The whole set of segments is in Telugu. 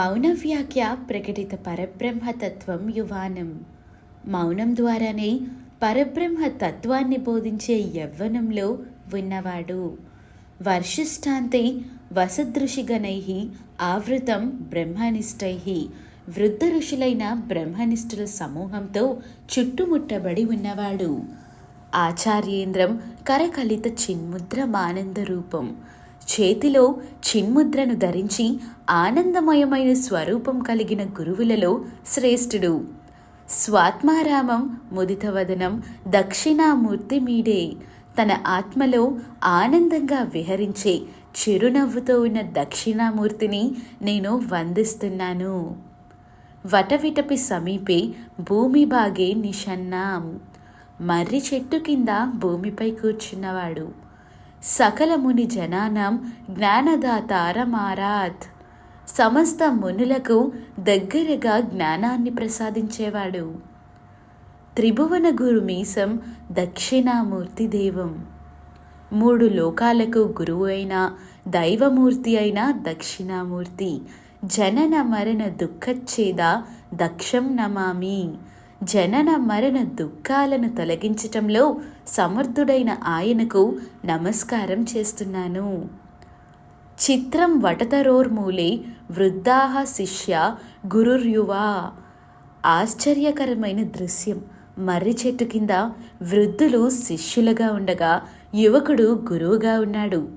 మౌన వ్యాఖ్య ప్రకటిత పరబ్రహ్మతత్వం యువానం. మౌనం ద్వారానే పరబ్రహ్మ తత్వాన్ని బోధించే యవ్వనంలో ఉన్నవాడు. వర్షిష్టాంతే వసదృషిగణై ఆవృతం బ్రహ్మనిష్టై. వృద్ధ ఋషులైన బ్రహ్మనిష్ఠుల సమూహంతో చుట్టుముట్టబడి ఉన్నవాడు. ఆచార్యేంద్రం కరకలిత చిన్ముద్రమానంద రూపం. చేతిలో చిన్ముద్రను ధరించి ఆనందమయమైన స్వరూపం కలిగిన గురువులలో శ్రేష్ఠుడు. స్వాత్మారామం ముదితవదనం దక్షిణామూర్తి మీడే. తన ఆత్మలో ఆనందంగా విహరించే చిరునవ్వుతో ఉన్న దక్షిణామూర్తిని నేను వందిస్తున్నాను. వటవిటపి సమీపే భూమి బాగే నిషన్నాం మర్రి చెట్టు కింద భూమిపై కూర్చున్నవాడు. సకల ముని జనానం జ్ఞానదాతారమారాత్ సమస్త మునులకు దగ్గరగా జ్ఞానాన్ని ప్రసాదించేవాడు. త్రిభువన గురు మీసం దక్షిణామూర్తి దేవం. మూడు లోకాలకు గురువు అయిన దైవమూర్తి అయిన దక్షిణామూర్తి. జనన మరణ దుఃఖచ్ఛేద దక్షం నమామి. జనన మరణ దుఃఖాలను తొలగించటంలో సమర్థుడైన ఆయనకు నమస్కారం చేస్తున్నాను. చిత్రం వటతరోర్మూలే వృద్ధాహ శిష్య గురుర్యువా. ఆశ్చర్యకరమైన దృశ్యం. మర్రి చెట్టు కింద వృద్ధులు శిష్యులుగా ఉండగా యువకుడు గురువుగా ఉన్నాడు.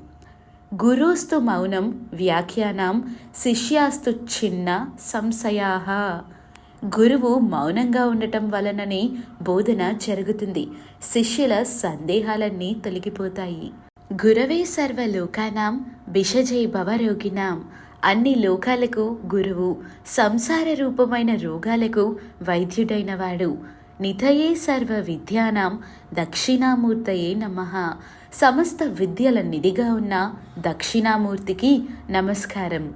గురుస్తు మౌనం వ్యాఖ్యానం శిష్యాస్తు చిన్న సంశయాహ. గురువు మౌనంగా ఉండటం వలననే బోధన జరుగుతుంది. శిష్యుల సందేహాలన్నీ తొలగిపోతాయి. గురవే సర్వలోకానాం బిషజై భవరోగినాం అన్ని లోకాలకు గురువు సంసార రూపమైన రోగాలకు వైద్యుడైనవాడు. నిధయే సర్వ విద్యానాం దక్షిణామూర్తయే నమ. సమస్త విద్యల నిధిగా ఉన్న దక్షిణామూర్తికి నమస్కారం.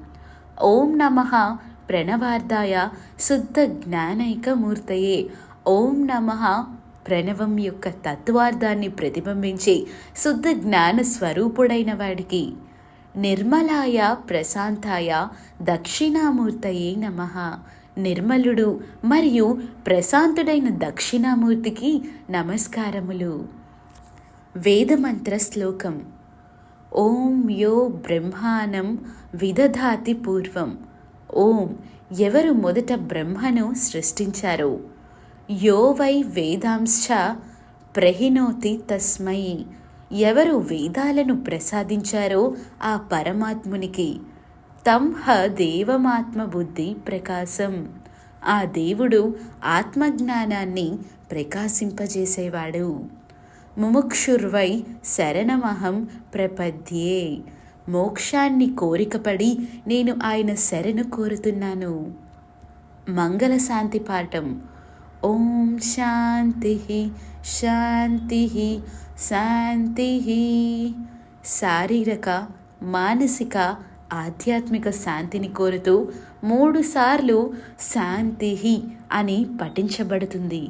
ఓం నమ. ప్రణవార్ధాయ శుద్ధ జ్ఞానైక మూర్తయే ఓం నమ. ప్రణవం యొక్క తత్వార్థాన్ని ప్రతిబింబించే శుద్ధ జ్ఞాన స్వరూపుడైన వాడికి. నిర్మలాయ ప్రశాంతాయ దక్షిణామూర్తయే నమ. నిర్మలుడు మరియు ప్రశాంతుడైన దక్షిణామూర్తికి నమస్కారములు. వేదమంత్ర శ్లోకం ఓం యో బ్రహ్మానం విదధాతి పూర్వం. ఓం. ఎవరు మొదట బ్రహ్మను సృష్టించారో? యోవై వేదాంశ ప్రహినోతి తస్మై. ఎవరు వేదాలను ప్రసాదించారో ఆ పరమాత్మునికి? తం హ దేవమాత్మ బుద్ధి ప్రకాశం. ఆ దేవుడు ఆత్మజ్ఞానాన్ని ప్రకాశింపజేసేవాడు. ముముక్షుర్వై శరణమహం ప్రపద్యే. మోక్షాన్ని కోరికపడి నేను ఆయన శరణు కోరుతున్నాను. మంగళ శాంతి పాఠం. ఓం శాంతి శాంతి శాంతి. శారీరక మానసిక ఆధ్యాత్మిక శాంతిని కోరుతూ మూడుసార్లు శాంతి అని పఠించబడుతుంది.